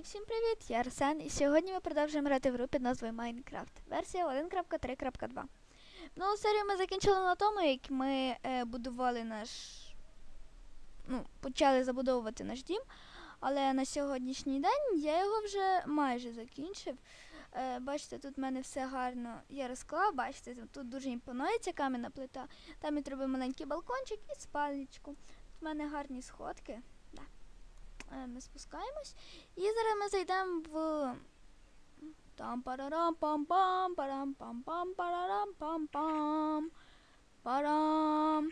І всім привіт, я Арсен, і сьогодні ми продовжуємо грати в гру під назвою Minecraft. Версія 1.3.2. Минулу серію ми закінчили на тому, як ми е, будували наш. Ну, почали забудовувати наш дім. Але на сьогоднішній день я його вже майже закінчив. Е, бачите, тут в мене все гарно я розклав, бачите, тут- дуже імпонує ця кам'яна плита. Там я зробив маленький балкончик і спальничку. Тут в мене гарні сходки. Е, Ми спускаємось. І зараз ми зайдемо в. Там парарам пам пам парам пам пам парарам пам пам парам.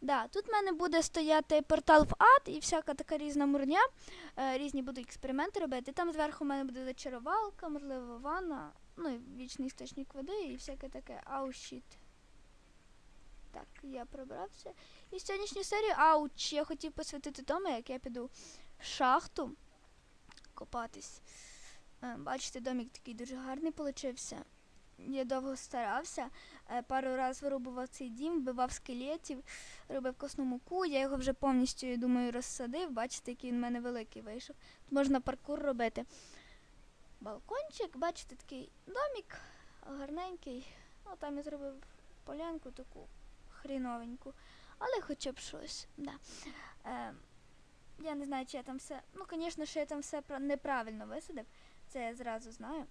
Да, тут в мене буде стояти портал в ад і всяка така різна мурня. Е, різні буду експерименти робити. Там зверху в мене буде зачарувалка, можливо, ванна, ну і вічний істочник води і всяке таке. Ау, щіт. Так, я пробрався. І сьогоднішню серію, ауч, я хотів посвятити тому, як я піду шахту копатись. Е, Бачите, домик такий дуже гарний получився. Я довго старався. Е, Пару разів вирубував цей дім, вбивав скелетів, робив косну муку. Я його вже повністю, я думаю, розсадив. Бачите, який він в мене великий вийшов. Тут можна паркур робити. Балкончик, бачите, такий домик гарненький. Ну, там я зробив полянку таку хріновеньку. Але хоча б щось. Да. Я не знаю, чи я там все. Ну, звісно, що я там все неправильно висадив. Це я зразу знаю.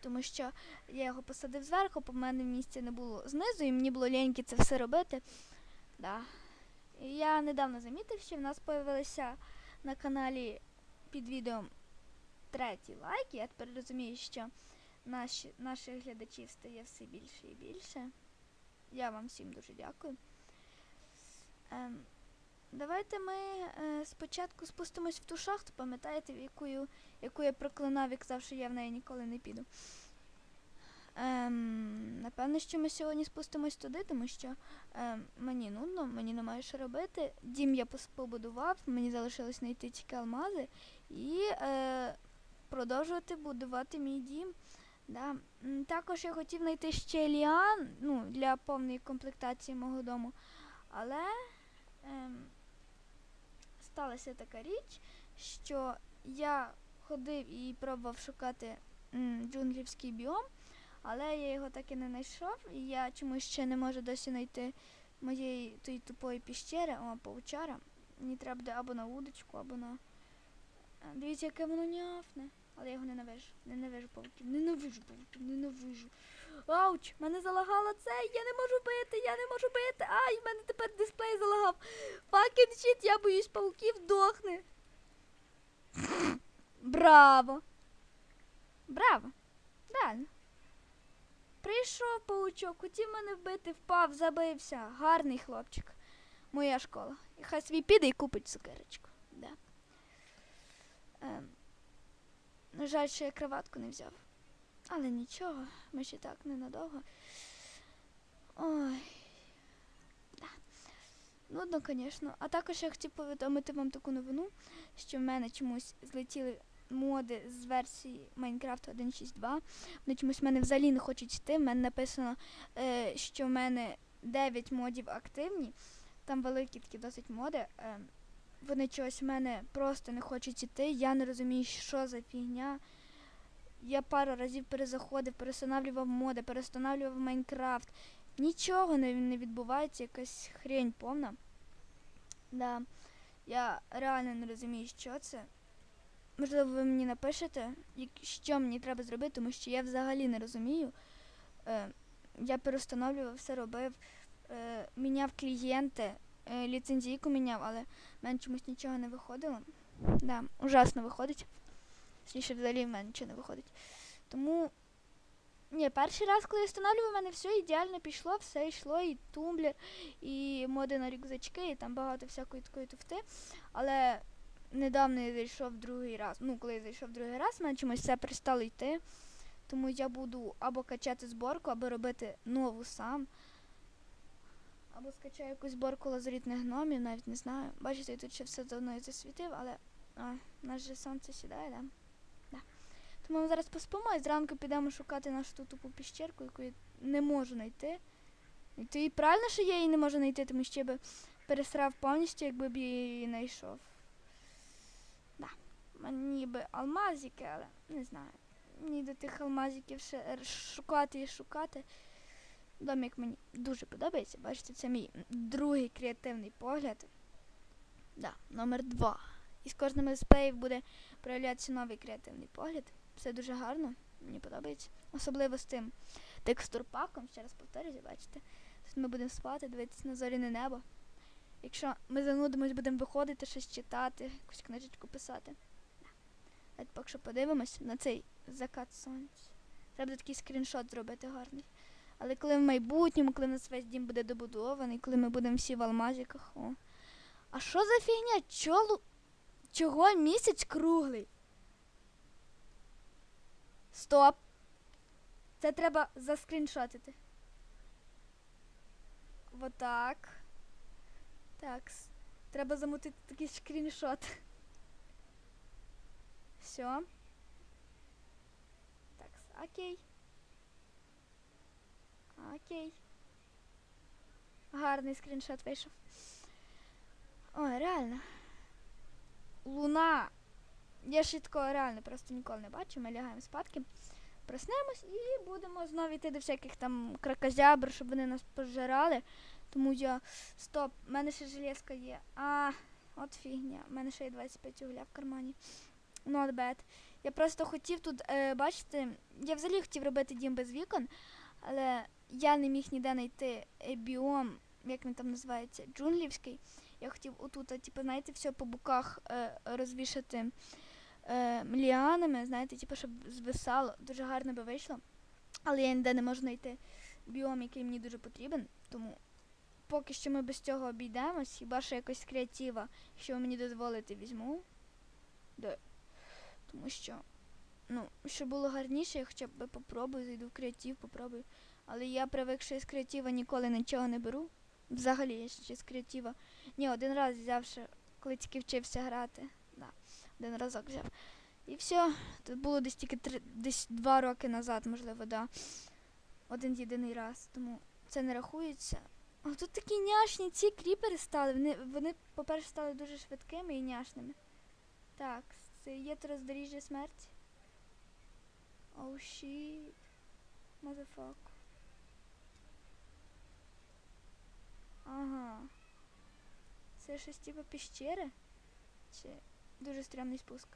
Тому що я його посадив зверху, по мене місця не було знизу, і мені було ліньки це все робити. Да. Я недавно замітив, що в нас з'явилися на каналі під відео третій лайк. Я тепер розумію, що наші, наших глядачів стає все більше і більше. Я вам всім дуже дякую. Ем, давайте ми е, спочатку спустимось в ту шахту, пам'ятаєте, в яку, яку я проклинав і казав, що я в неї ніколи не піду. Ем, напевно, що ми сьогодні спустимось туди, тому що ем, мені нудно, мені немає що робити. Дім я побудував, мені залишилось знайти тільки алмази і е, продовжувати будувати мій дім. Да. Також я хотів знайти ще ліан ну, для повної комплектації мого дому. Але ем, сталася така річ, що я ходив і пробував шукати джунглівський біом, але я його так і не знайшов, і я чомусь ще не можу досі знайти моєї тої тупої піщери, о, паучара. Мені треба буде або на удочку, або на. Дивіться, яке воно няфне. Але я його ненавижу. Ненавижу пауків. Ненавижу пауків, ненавижу. Ауч, мене залагало це, я не можу бити, я не можу бити. Ай, в мене тепер дисплей залагав. Fucking shit, я боюсь пауків, дохне. Браво. Браво. Реально. Прийшов паучок, хотів мене вбити, впав, забився. Гарний хлопчик. Моя школа. І хай свій піде і купить цукерочку. Да. Ем. Жаль, що я кроватку не взяв. Але нічого, ми ще так ненадовго. Ой. Да. Нудно, звісно. А також я хотів повідомити вам таку новину, що в мене чомусь злетіли моди з версії Minecraft 1.6.2. Вони чомусь в мене взагалі не хочуть йти. В мене написано, е, що в мене 9 модів активні. Там великі такі досить моди. Е, вони чогось в мене просто не хочуть іти. Я не розумію, що за фігня. Я пару разів перезаходив, перестановлював моди, перестановлював Майнкрафт. Нічого не, не відбувається, якась хрень повна. Да. Я реально не розумію, що це. Можливо, ви мені напишете, що мені треба зробити, тому що я взагалі не розумію. Е, я перестановлював, все робив, е, міняв клієнти, е, ліцензійку міняв, але мене чомусь нічого не виходило. Да, ужасно виходить. Точніше, взагалі в мене нічого не виходить. Тому. Ні, перший раз, коли я встановлював, в мене все ідеально пішло, все йшло, і тумблер, і моди на рюкзачки, і там багато всякої такої туфти. Але недавно я зайшов другий раз. Ну, коли я зайшов другий раз, в мене чомусь все перестало йти. Тому я буду або качати зборку, або робити нову сам. Або скачаю якусь зборку лазурітних гномів, навіть не знаю. Бачите, я тут ще все давно засвітив, але а, у нас же сонце сідає, да? Да. Тому ми зараз поспимо і зранку підемо шукати нашу ту тупу піщерку, яку я не можу знайти. І то правильно, що я її не можу знайти, тому що я би пересрав повністю, якби б її знайшов. Да. ніби алмазики, але не знаю. Мені до тих алмазиків ще шукати і шукати. Домик мені дуже подобається. Бачите, це мій другий креативний погляд. Да, номер два. І з кожним із плеїв буде проявлятися новий креативний погляд. Все дуже гарно, мені подобається. Особливо з тим текстурпаком, ще раз повторюся, бачите. Тут ми будемо спати, дивитися на зоряне небо. Якщо ми занудимось, будемо виходити, щось читати, якусь книжечку писати. Да. Поки що подивимось на цей закат сонця. Треба буде такий скріншот зробити гарний. Але коли в майбутньому, коли нас весь дім буде добудований, коли ми будемо всі в алмазиках. О. А що за фігня? Чолу... Чого місяць круглий? Стоп. Це треба заскріншотити. Вот так. Так. Треба замутити такий скріншот. Все. Так, окей. Окей. Гарний скріншот вийшов. Ой, реально. Луна. Я ще такого реально просто ніколи не бачу. Ми лягаємо спадки, проснемось і будемо знову йти до всяких там кракозябр, щоб вони нас пожирали. Тому я. Стоп, в мене ще железка є. А, от фігня. У мене ще є 25 угля в кармані. Not bad. Я просто хотів тут, е, бачите, я взагалі хотів робити дім без вікон, але я не міг ніде знайти е, біом, як він там називається, джунглівський. Я хотів отут, типу, знаєте, все по боках е, розвішати е, ліанами, знаєте, типу, щоб звисало. Дуже гарно би вийшло. Але я ніде не можу знайти біом, який мені дуже потрібен. Тому поки що ми без цього обійдемось, хіба що якось креатива, якщо ви мені дозволите, візьму. Да. Тому що, ну, щоб було гарніше, я хоча б попробую, зайду в креатив, попробую. Але я привик, що з креатива ніколи нічого не беру. Взагалі, я ще з креатива. Ні, один раз взявши, коли тільки вчився грати. Один разок взяв. І все. Це було десь тільки три, десь два роки назад, можливо, да. Один єдиний раз. Тому це не рахується. А тут такі няшні ці кріпери стали. Вони, вони по-перше, стали дуже швидкими і няшними. Так, це є то роздоріжжя смерті. Оу щіт. Мазафак. Ага. Це щось типу піщери? Чи дуже стрімний спуск?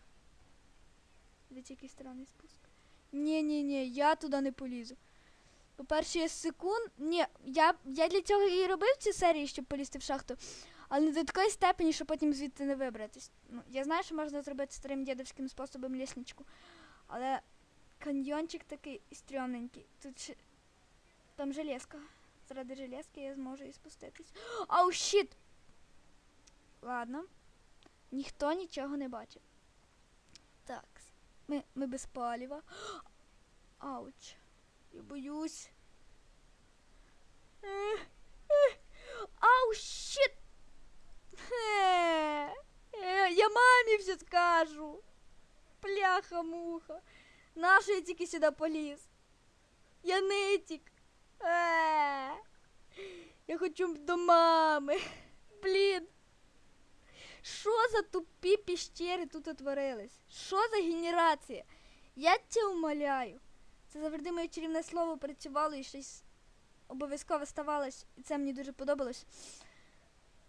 Дивіться, який странний спуск. Ні, ні, ні, я туди не полізу. По-перше, я секунд. Ні, я, я для цього і робив ці серії, щоб полізти в шахту. Але не до такої степені, що потім звідти не вибратись. Ну, я знаю, що можна зробити старим дідовським способом лісничку. Але каньйончик такий стрьомненький. Тут ще... Там железка. Заради железки я зможу і спуститись. Ау, щіт! Ладно. Ніхто нічого не бачив. Так. Ми, ми без палива. Ауч. Я боюсь. Ау, е, Я мамі все скажу. Пляха-муха. Я тільки сюди поліз? Я нитік. Е, Я хочу до мами. Блін. Що за тупі піщери тут утворились? Що за генерація? Я тебе умоляю. Це завжди моє чарівне слово працювало і щось обов'язково ставалось, і це мені дуже подобалось.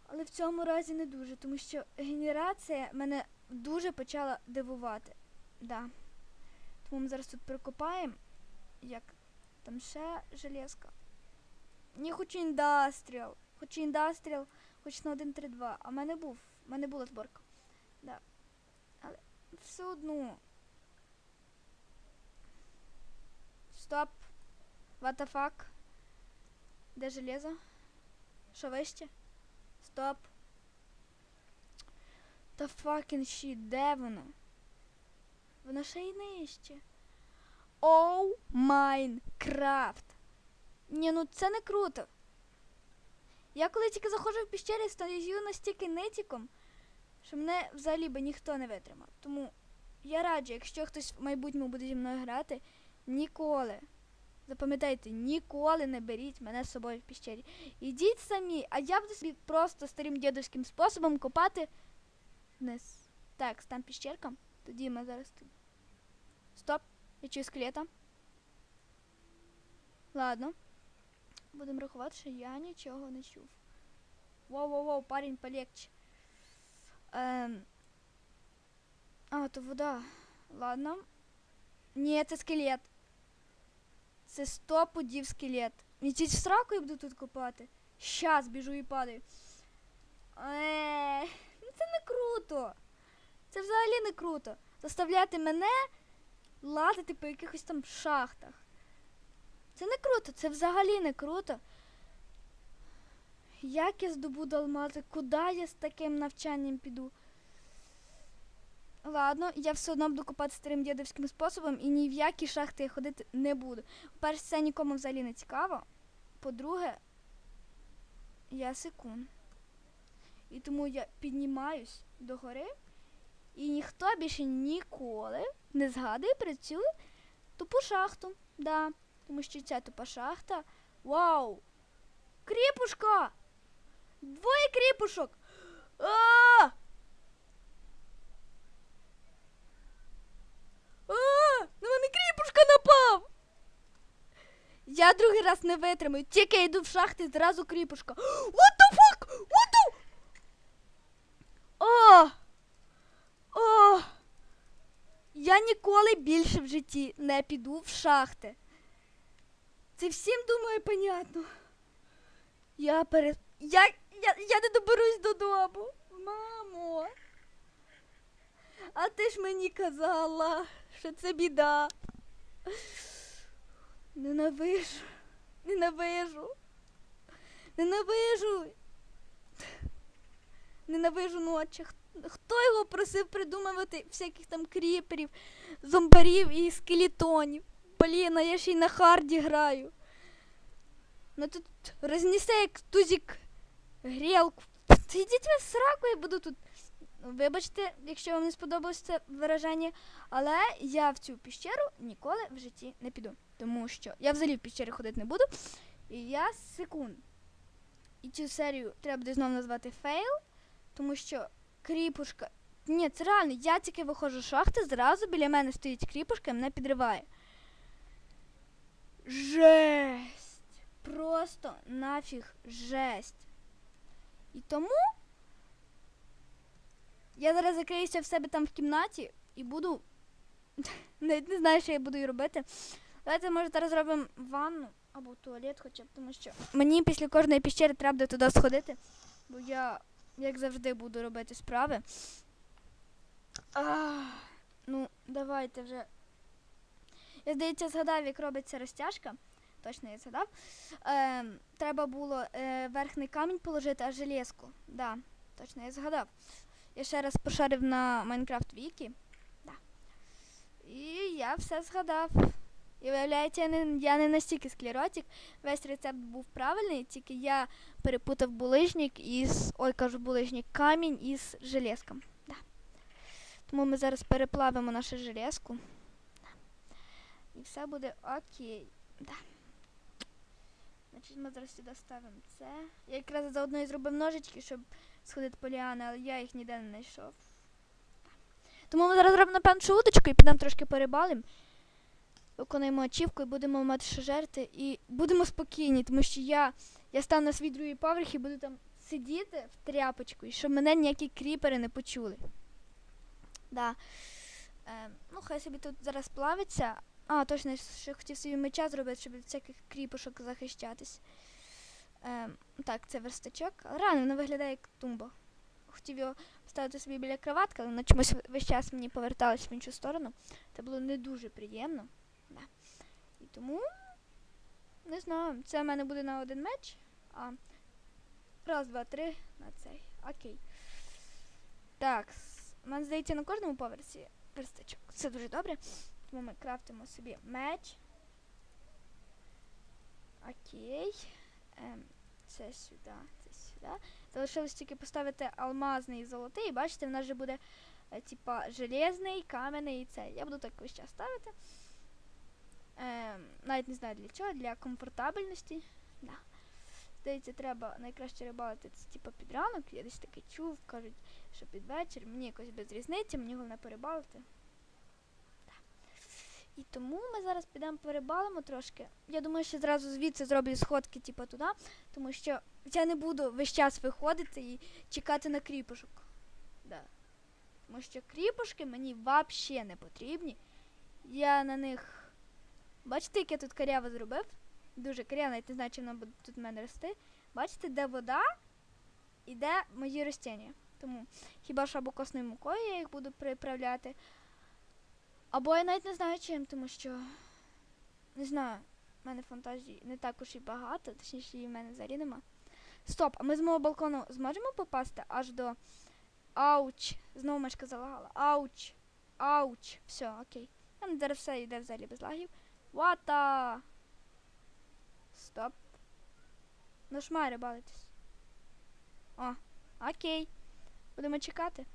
Але в цьому разі не дуже, тому що генерація мене дуже почала дивувати. Да. Тому ми зараз тут прокопаємо. Як там ще железка. Ні, хочу індастріал. Хочу індастріал, хоч на 1.3.2. А в мене був. В мене була зборка. Да. Але все одно. Стоп. What the fuck? Де железо? Що вище? Стоп. Та fucking shit, де воно? Воно ще й нижче. Оу Майнкрафт. Ні, ну це не круто. Я коли тільки заходжу в піщері, стаю настільки нитіком, що мене взагалі би ніхто не витримав. Тому я раджу, якщо хтось в майбутньому буде зі мною грати, ніколи. Запам'ятайте, ніколи не беріть мене з собою в піщері. Ідіть самі, а я буду собі просто старим дідовським способом копати вниз. Так, там піщерка. Тоді ми зараз тут. Стоп! Я чую скелета. Ладно. Будемо рахувати, що я нічого не чув. Воу-воу-воу, парень, полегче. Ем... А, то вода. Ладно. Ні, це скелет. Це сто пудів скелет. Мітіть в сраку і буду тут копати. Щас біжу і падаю. Еee, ну це не круто. Це взагалі не круто. Заставляти мене лазити по якихось там шахтах. Це не круто, це взагалі не круто. Як я здобуду алмази? Куди я з таким навчанням піду? Ладно, я все одно буду копати старим дідовським способом і ні в які шахти я ходити не буду. По-перше, це нікому взагалі не цікаво. По-друге, я секунд. І тому я піднімаюсь до гори, і ніхто більше ніколи не згадує про цю тупу шахту. Да, тому що ця тупа шахта. Вау! Кріпушка! Двоє кріпушок! А! А! На мене кріпушка напав! Я другий раз не витримаю. Тільки я йду в шахти, зразу кріпушка. What the fuck? What the... О! О! Я ніколи більше в житті не піду в шахти. Це всім, думаю, понятно. Я пере... Я, я, я не доберусь додому. Мамо. А ти ж мені казала, що це біда. Ненавижу. Ненавижу. Ненавижу. Ненавижу ночі. Хто його просив придумувати всяких там кріперів, зомбарів і скелетонів? Блін, а я ще й на харді граю. Ну тут рознесе як тузік грілку. Йдіть ви в сраку, я буду тут. Вибачте, якщо вам не сподобалось це вираження, але я в цю піщеру ніколи в житті не піду. Тому що я взагалі в піщері ходити не буду. І я секунд. І цю серію треба буде знову назвати фейл, тому що кріпушка. Ні, це реально, я тільки виходжу з шахти, зразу біля мене стоїть кріпушка і мене підриває. Жесть! Просто нафіг жесть. І тому я зараз закриюся в себе там в кімнаті і буду. Навіть не знаю, що я буду і робити. Давайте, може, зараз зробимо ванну або туалет хоча б, тому що мені після кожної піщери треба буде туди сходити, бо я, як завжди, буду робити справи. Ах, ну, давайте вже. Я, здається, згадав, як робиться розтяжка. Точно я згадав. Ем, треба було е, верхній камінь положити, а железку. Да, точно я згадав. Я ще раз пошарив на Майнкрафт Вікі. Да. І я все згадав. І виявляється, я не, я не настільки склеротик. Весь рецепт був правильний, тільки я перепутав булижник із. Ой, кажу, булижник, камінь із железком. Да. Тому ми зараз переплавимо нашу железку. І все буде окей. Да. Значить, ми зараз сюди ставимо це. Я якраз заодно і зробив ножички, щоб сходити по ліани, але я їх ніде не знайшов. Тому ми зараз зробимо напевно удочку і підемо трошки перебалимо. Виконуємо ачівку і будемо мати що жерти. І будемо спокійні, тому що я, я стану на свій другий поверх і буду там сидіти в тряпочку, і щоб мене ніякі кріпери не почули. Да. Е, ну, хай собі тут зараз плавиться. А, точно, я ще хотів собі меча зробити, щоб від всяких кріпушок захищатись. Е, так, це верстачок. Реально воно виглядає як тумба. Хотів його ставити собі біля кроватки, але воно чомусь весь час мені поверталось в іншу сторону. Це було не дуже приємно. Да. І тому, не знаю, це в мене буде на один меч. А раз, два, три на цей. Окей. Так, в мене здається на кожному поверсі верстачок. Це дуже добре. Тому ми крафтимо собі меч. Окей. Ем, це сюди, це сюди. Залишилось тільки поставити алмазний і золотий. І бачите, в нас вже буде е, типа железний, кам'яний і цей. Я буду так весь час ставити. Ем, навіть не знаю для чого, для комфортабельності. Да. Здається, треба найкраще рибалити це типа під ранок. Я десь таке чув, кажуть, що під вечір. Мені якось без різниці, мені головне порибалити. Тому ми зараз підемо перебалимо трошки. Я думаю, що зразу звідси зроблю сходки, типу, туди, тому що я не буду весь час виходити і чекати на кріпушок. Да. Тому що кріпушки мені взагалі не потрібні. Я на них. Бачите, як я тут каряво зробив? Дуже каряво, навіть не знаю, чи вона буде тут в мене рости. Бачите, де вода і де мої ростіння. Тому хіба що або косною мукою я їх буду приправляти. Або я навіть не знаю чим, тому що не знаю, в мене фантазії не так уж і багато, точніше її в мене взагалі нема. Стоп, а ми з мого балкону зможемо попасти аж до. Ауч! Знову мешка залагала. Ауч! Ауч! Все, окей. Там зараз все йде взагалі без лагів. Вата! Стоп. Ну шмари балитись. О, окей. Будемо чекати.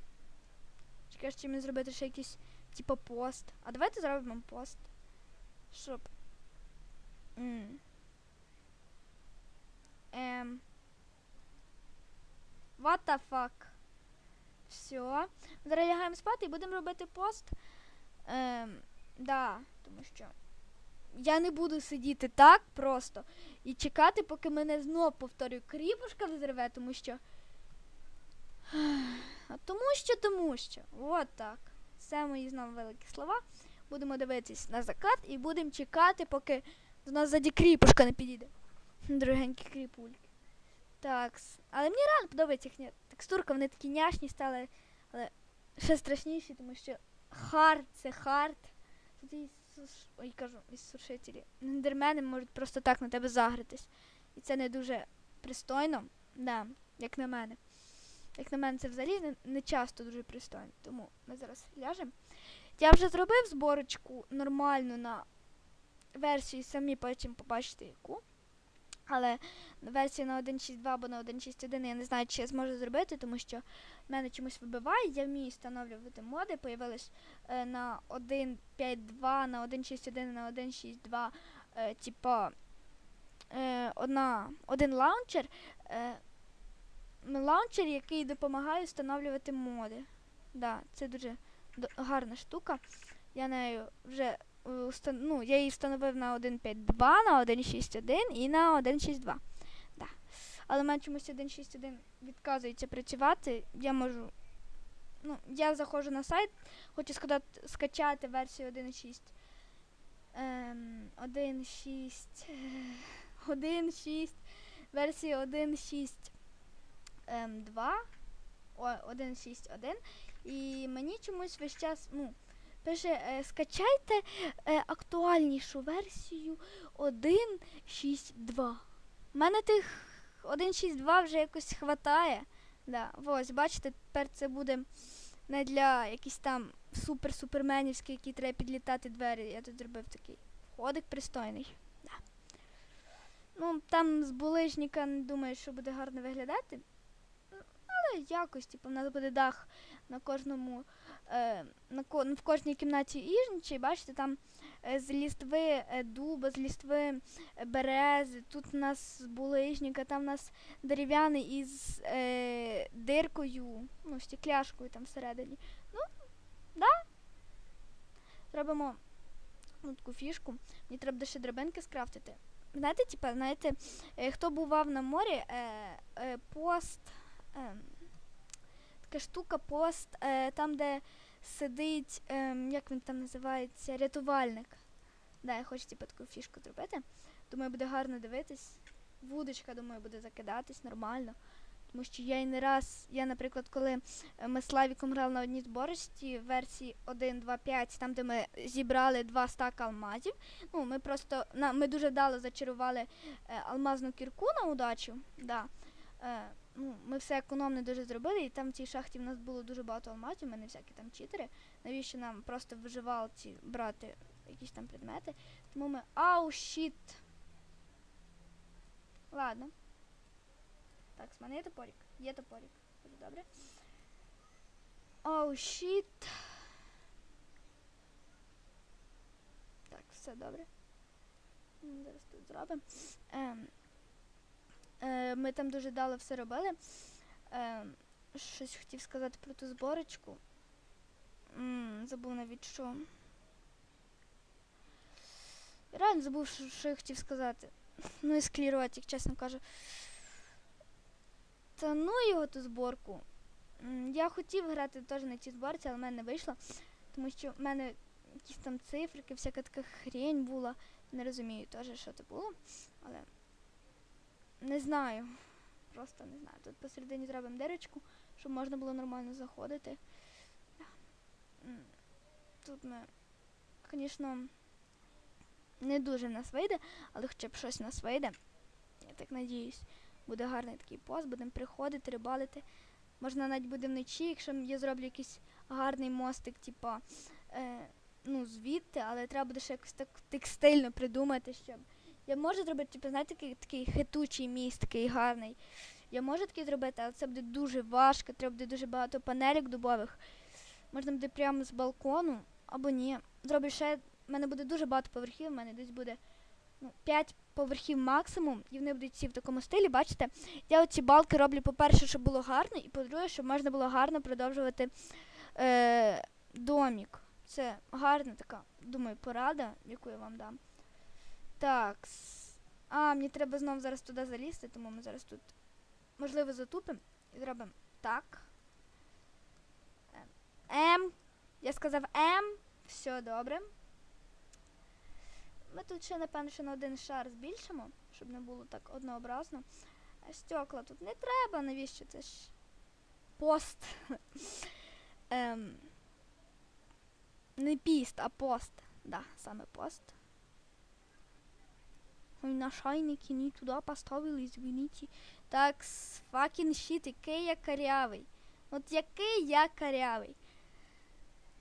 Чекаєш, чи мені зробити ще якийсь, типу, пост. А давайте зробимо пост. Щоб. М. Ем. What the fuck? Все. Зараз лягаємо спати і будемо робити пост. Ем, да, тому що я не буду сидіти так просто і чекати, поки мене знов повторюю, кріпушка взриве, тому що. А тому що, тому що. От так. Це мої знову великі слова. Будемо дивитись на закат і будемо чекати, поки до нас ззаді кріпушка не підійде. Дорогенькі кріпульки. Так. Але мені реально подобається їхня текстурка, вони такі няшні стали, але ще страшніші, тому що хард це хард. Тут і суш... Ой, кажу, і сушителі. Нендермени можуть просто так на тебе загритись. І це не дуже пристойно, да, як на мене. Як на мене, це взагалі не, не часто дуже пристойно. Тому ми зараз ляжемо. Я вже зробив зборочку нормальну на версії, самі потім побачите яку. Але версію на 1.6.2 або на 1.6.1 я не знаю, чи я зможу зробити, тому що в мене чомусь вибиває. Я вмію встановлювати моди. Появились е, на 1.5.2, на 1.6.1, на 1.6.2, е, типа е, один лаунчер. Е, лаунчер, який допомагає встановлювати моди. Да, це дуже гарна штука. Я нею вже е, ну, я її встановив на 1.5.2, на 1.6.1 і на 1.6.2. Да. Але мене чомусь 1.6.1 відказується працювати. Я можу. Ну, я заходжу на сайт, хочу сказати, скачати версію 1.6. Ем, 1.6. е, 1.6. Версію 1.6. Ем, 2. О, 1.6.1. І мені чомусь весь час, ну, пише, е, скачайте е, актуальнішу версію 1.6.2. У мене тих 1.6.2 вже якось хватає. Да, ось, бачите, тепер це буде не для якихось там супер-суперменівських, які треба підлітати двері. Я тут зробив такий входик пристойний. Ну, там з булижника не думаю, що буде гарно виглядати. Ну, якось, типу, в нас буде дах на кожному, е, на ко, в кожній кімнаті іжничі, бачите, там е, з лістви е, дуба, з лістви е, берези, тут у нас булижника, там у нас дерев'яний із е, диркою, ну, стекляшкою там всередині. Ну, да. Зробимо ну, таку фішку. Мені треба ще драбинки скрафтити. Знаєте, типа, знаєте, е, хто бував на морі, е, е, пост. Е, така штука, пост, е, там, де сидить, е, як він там називається, рятувальник. Да, я хочу типу, таку фішку зробити. Думаю, буде гарно дивитись. Вудочка, думаю, буде закидатись нормально. Тому що я і не раз, я, наприклад, коли е, ми з Славіком грали на одній зборочці версії 1.2.5, там, де ми зібрали два стака алмазів. Ну, ми просто на, ми дуже вдало зачарували е, алмазну кірку на удачу. Да. Е, ну, ми все економно дуже зробили, і там в цій шахті в нас було дуже багато алмазів, ми не всякі там читери. Навіщо нам просто виживалці брати якісь там предмети? Тому ми. Ау, щіт! Ладно. Так, з мене є топорик. Є топорик. Дуже добре. Оу, щіт. Так, все добре. Зараз тут зробимо. Ем, ми там дуже дало все робили. Ем, щось хотів сказати про ту зборочку. Забув навіть що. Реально забув, що, я хотів сказати. Ну і склеротик, чесно кажу. Та ну його ту зборку. Я хотів грати теж на цій зборці, але в мене не вийшло. Тому що в мене якісь там цифрики, всяка така хрень була. Не розумію теж, що це було. Але не знаю. Просто не знаю. Тут посередині зробимо дирочку, щоб можна було нормально заходити. Тут ми, звісно, не дуже в нас вийде, але хоча б щось в нас вийде. Я так надіюсь. Буде гарний такий пост, будемо приходити, рибалити. Можна навіть буде вночі, якщо я зроблю якийсь гарний мостик, типа, е, ну, звідти, але треба буде ще якось так текстильно придумати, щоб. Я можу зробити, типу, знаєте, такий, такий хитучий міст, такий гарний. Я можу такий зробити, але це буде дуже важко, треба буде дуже багато панелек дубових. Можна буде прямо з балкону, або ні. Зроблю ще, в мене буде дуже багато поверхів, в мене десь буде ну, 5 поверхів максимум, і вони будуть всі в такому стилі, бачите? Я оці балки роблю, по-перше, щоб було гарно, і по-друге, щоб можна було гарно продовжувати е, домік. Це гарна така, думаю, порада, яку я вам дам. Так. А, мені треба знову зараз туди залізти, тому ми зараз тут, можливо, затупимо і зробимо так. М. Я сказав М. Все добре. Ми тут ще, напевно, ще на один шар збільшимо, щоб не було так однообразно. А стекла тут не треба, навіщо це ж пост. ем, не піст, а пост. Да, саме пост. Ой, на шайники не туди поставили, извините. Так, факін щит, який я карявий. От який я карявий.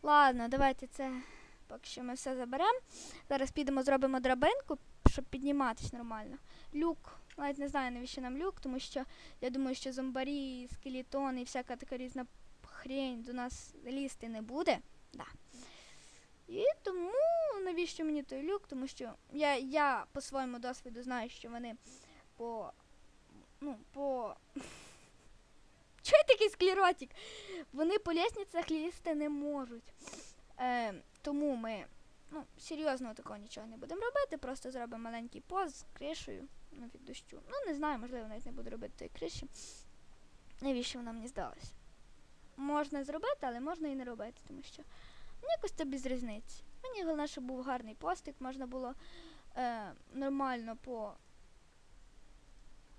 Ладно, давайте це поки що ми все заберемо. Зараз підемо, зробимо драбинку, щоб підніматись нормально. Люк. Навіть не знаю, навіщо нам люк, тому що я думаю, що зомбарі, скелетони і всяка така різна хрень до нас лізти не буде. Да. Навіщо мені той люк? Тому що я, я по своєму досвіду знаю, що вони по. Ну, по. Чого такий склеротик? Вони по лісницях лізти не можуть. Е, тому ми ну, серйозно такого нічого не будемо робити, просто зробимо маленький пост з кришею ну, від дощу. Ну, не знаю, можливо, навіть не буду робити тої криші. Навіщо вона мені здалась? Можна зробити, але можна і не робити, тому що мені якось це без різниці. Мені головне, щоб був гарний постик, можна було е, нормально по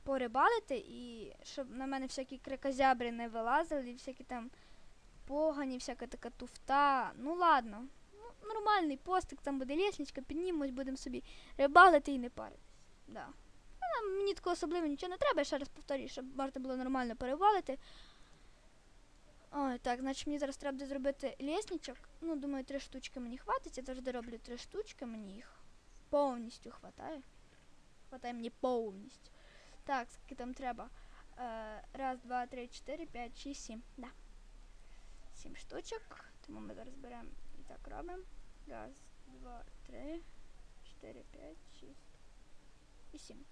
порибалити і щоб на мене всякі крикозябри не вилазили, і всякі там погані, всяка така туфта. Ну ладно. Ну, нормальний постик, там буде лісничка, піднімемось, будемо собі рибалити і не паритись. Да. Мені такого особливо нічого не треба, я ще раз повторюю, щоб можна було нормально перевалити. Ой, так, значить мені зараз треба буде зробити лісничок. Ну, думаю, три штучки мені хватить. Я завжди роблю три штучки, мені їх повністю хватає. Хватає мені повністю. Так, скільки там треба? Е, раз, два, три, чотири, п'ять, шість, сім. Да. Сім штучок. Тому ми зараз беремо і так робимо. Раз, два, три, чотири, п'ять, шість і сім.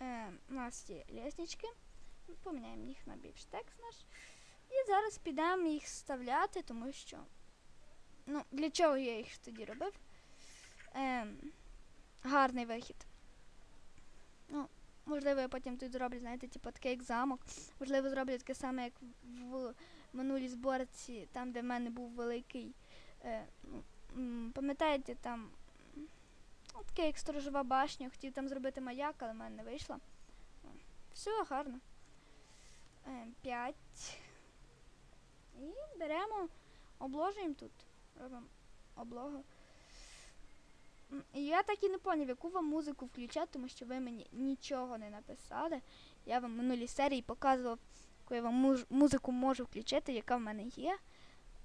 Е, у нас є ліснички. Поміняємо їх на бівштекс наш. І зараз підемо їх вставляти, тому що. Ну, для чого я їх тоді робив? Ем, гарний вихід. Ну, можливо, я потім тут зроблю, знаєте, типу такий як замок. Можливо, зроблю таке саме, як в минулій зборці, там, де в мене був великий. Е, ну, пам'ятаєте, там ну, таке, як сторожова башня, хотів там зробити маяк, але в мене не вийшло. Все гарно. Е, П'ять. І беремо, обложуємо тут. Робимо облогу. Я так і не поняв, яку вам музику включати, тому що ви мені нічого не написали. Я вам в минулій серії показував, яку я вам музику можу включити, яка в мене є.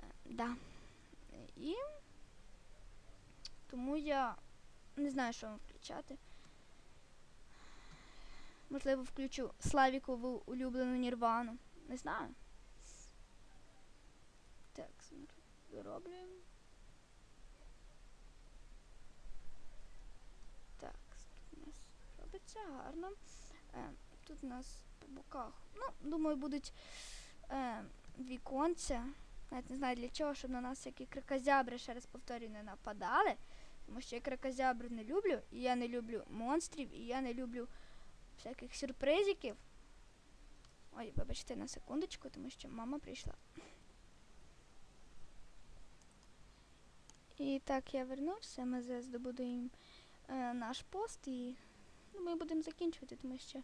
Е, Да. І тому я не знаю, що вам включати. Можливо, включу Славікову улюблену Нірвану. Не знаю. Так, зроблюємо. Так, тут у нас робиться гарно. Е, тут у нас по боках. Ну, думаю, будуть е, віконця. Навіть не знаю для чого, щоб на нас всякі крикозябри, ще раз повторюю, не нападали. Тому що я крикозябр не люблю, і я не люблю монстрів, і я не люблю всяких сюрпризиків. Ой, вибачте на секундочку, тому що мама прийшла. І так я вернувся, ми зараз здобудуємо е, наш пост і ну, ми будемо закінчувати, тому що в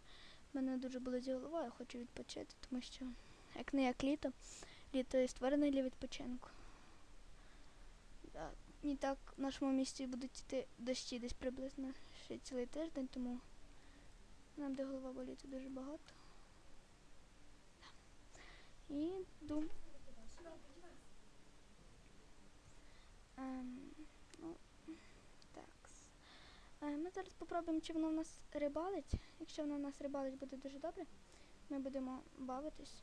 мене дуже болить голова, я хочу відпочити, тому що як не як літо, літо і створене для відпочинку. Да. І так в нашому місті будуть йти дощі десь приблизно ще цілий тиждень, тому нам де голова боліти дуже багато. І дум. Ем, ну, такс. Е, Ми зараз попробуємо, чи воно в нас рибалить. Якщо воно в нас рибалить, буде дуже добре. Ми будемо бавитись.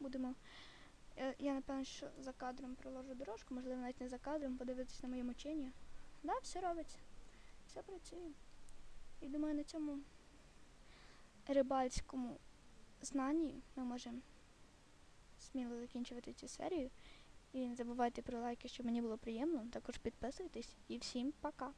Будемо. е, Я напевно, що за кадром проложу дорожку, можливо, навіть не за кадром, подивитись на моє мучення. Да, все робиться. Все працює. І думаю, на цьому рибальському знанні ми можемо сміло закінчувати цю серію. І не забувайте про лайки, щоб мені було приємно. Також підписуйтесь і всім пока.